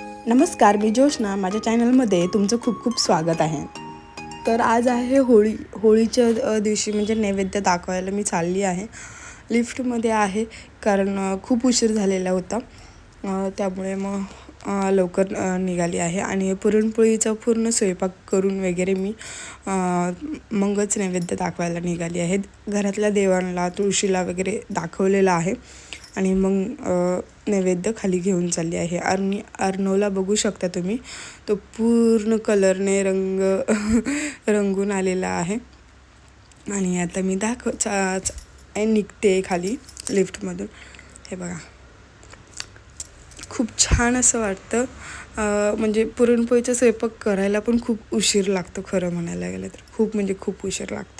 नमस्कार मी जोशना माझ्या चॅनलमध्ये तुमचं खूप खूप स्वागत आहे. तर आज आहे होळी. होळीच्या दिवशी म्हणजे नैवेद्य दाखवायला मी चालली आहे. लिफ्टमध्ये आहे कारण खूप उशीर झालेला होता. त्यामुळे मग लवकर निघाली आहे. आणि पुरणपोळीचा पूर्ण स्वयंपाक करून वगैरे मी मगच नैवेद्य दाखवायला निघाली आहे. घरातल्या देवांना तुळशीला वगैरे दाखवलेलं आहे. आणि मग नैवेद्य खाली घेऊन चालली आहे. आणि अर्नोला बघू शकता तुम्ही. तो पूर्ण कलरने रंग रंगून आलेला आहे. आणि आता मी दाखव चा चा- निघते खाली लिफ्टमधून. हे बघा. खूप छान असं वाटतं. म्हणजे पुरणपोळीचा स्वयंपाक करायला पण खूप उशीर लागतो खरं म्हणायला गेलं तर. खूप म्हणजे खूप उशीर लागतो.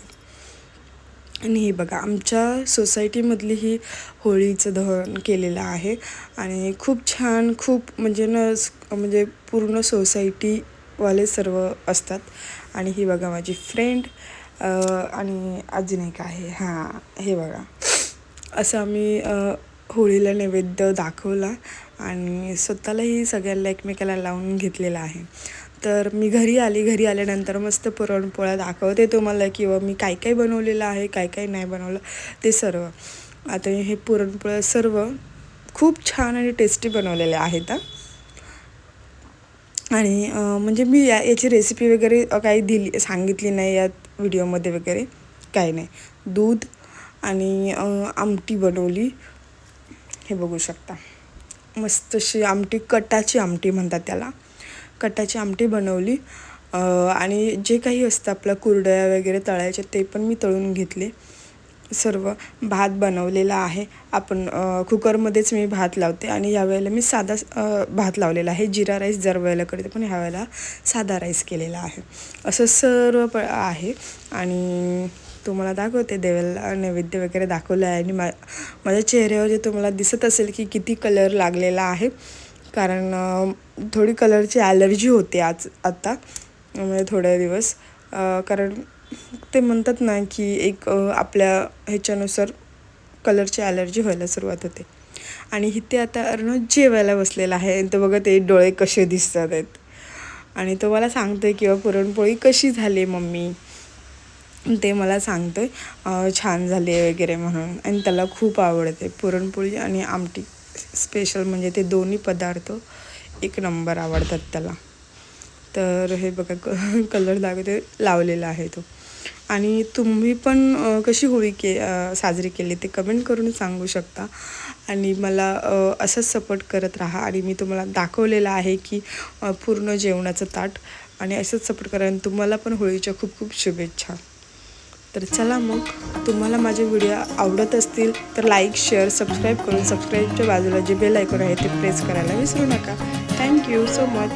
आणि हे बघा आमच्या सोसायटीमधली ही होळीचं दहन केलेलं आहे आणि खूप छान खूप म्हणजे न म्हणजे पूर्ण सोसायटीवाले सर्व असतात. आणि ही बघा माझी फ्रेंड आणि अजून एक आहे. हां हे बघा. असं आम्ही होळीला नैवेद्य दाखवला आणि स्वतःलाही सगळ्यांना एकमेकाला लावून घेतलेला आहे. तर मी घरी आली घरी आल्यानंतर मस्त पुरणपोळ्या दाखवते तुम्हाला किंवा मी काय काय बनवलेलं आहे काय काय नाही बनवलं ते सर्व. आता हे पुरणपोळ्या सर्व खूप छान आणि टेस्टी बनवलेले आहेत आणि म्हणजे मी या याची रेसिपी वगैरे काही दिली सांगितली नाही यात व्हिडिओमध्ये वगैरे काही नाही. दूध आणि आमटी बनवली. हे बघू शकता. मस्त अशी आमटी कटाची आमटी म्हणतात त्याला. कटाची आमटी बनवली. आणि जे काही असतं आपलं कुरडया वगैरे तळायचे ते पण मी तळून घेतले. सर्व भात बनवलेला आहे. आपण कुकरमध्येच मी भात लावते आणि यावेळेला मी साधा भात लावलेला आहे. जिरा राईस जर वेळेला करते पण ह्यावेळेला साधा राईस केलेला आहे. असं सर्व प आहे. आणि तुम्हाला दाखवते देवाला नैवेद्य वगैरे दाखवलं आहे आणि मा माझ्या चेहऱ्यावर जे तुम्हाला दिसत असेल की किती कलर लागलेला आहे. कारण थोडी कलरची ॲलर्जी होते आज आत्ता म्हणजे थोडे दिवस कारण ते म्हणतात ना की एक आपल्या ह्याच्यानुसार कलरची ॲलर्जी व्हायला सुरुवात होते. आणि इथे आता अर्णव जेवायला बसलेला आहे तर तो बघा ते डोळे कसे दिसतात आहेत. आणि तो मला सांगतोय किंवा पुरणपोळी कशी झाली मम्मी? ते मला सांगतोय छान झाली आहे वगैरे म्हणून आणि त्याला खूप आवडते पुरणपोळी आणि आमटी. स्पेशल म्हणजे ते दोन्ही पदार्थ एक नंबर आवडतात त्याला. तर हे बघा क कलर दाखवते लावलेला आहे तो. आणि तुम्ही पण कशी होळी के साजरी केली ते कमेंट करून सांगू शकता. आणि मला असंच सपोर्ट करत राहा. आणि मी तुम्हाला दाखवलेलं आहे की पूर्ण जेवणाचं ताट. आणि असंच सपोर्ट करा. आणि तुम्हाला पण होळीच्या खूप खूप शुभेच्छा. तर चला मग तुम्हाला माझे व्हिडिओ आवडत असतील तर लाईक शेअर सबस्क्राईब करून सबस्क्राईबच्या बाजूला जे बेल ऐकून आहे ते प्रेस करायला विसरू नका. Thank you so much.